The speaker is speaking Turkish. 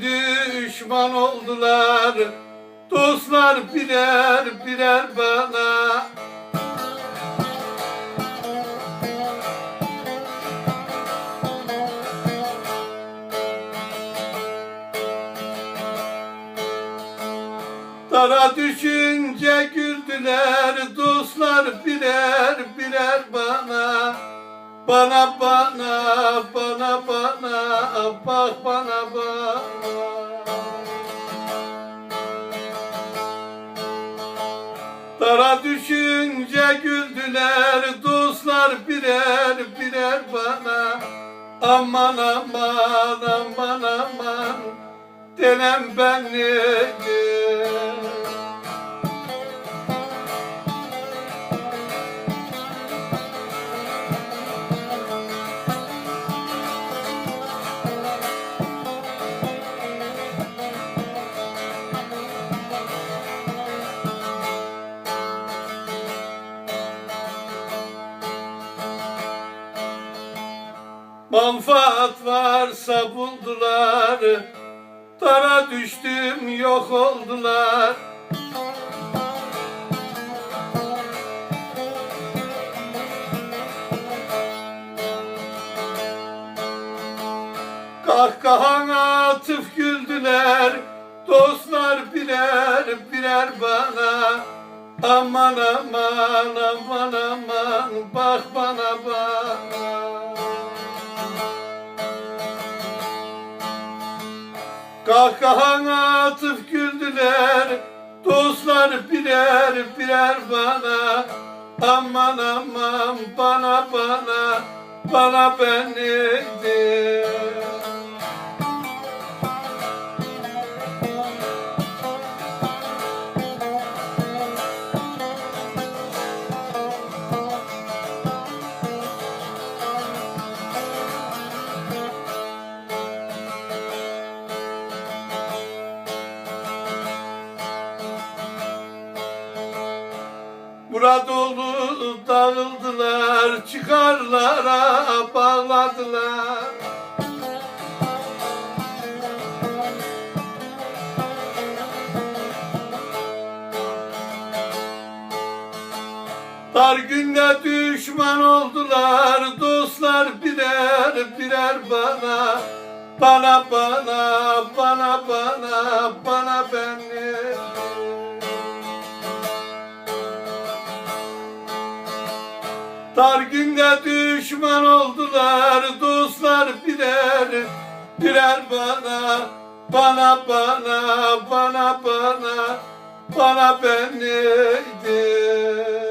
düşman oldular. Dostlar birer birer bana. Dara düşünce güldüler. Dostlar birer birer bana Bana bana bana bana bak bana bana. Dara düşünce güldüler dostlar birer birer bana. Aman aman aman aman. Denem ben Manfaat varsa buldular. Dara düştüm yok oldular. Kahkahana atıp güldüler. Dostlar birer birer bana. Aman aman aman aman Bak bana bana Kahkahana atıp güldüler Dostlar birer birer bana. Aman aman bana bana Bana ben neydim Muradolu dağıldılar, çıkarlara bağladılar. Dar günde düşman oldular, dostlar birer birer bana. Bana bana, bana bana, bana beni. Dar düşman oldular dostlar birer. Birer bana bana bana bana bana bana ben neydim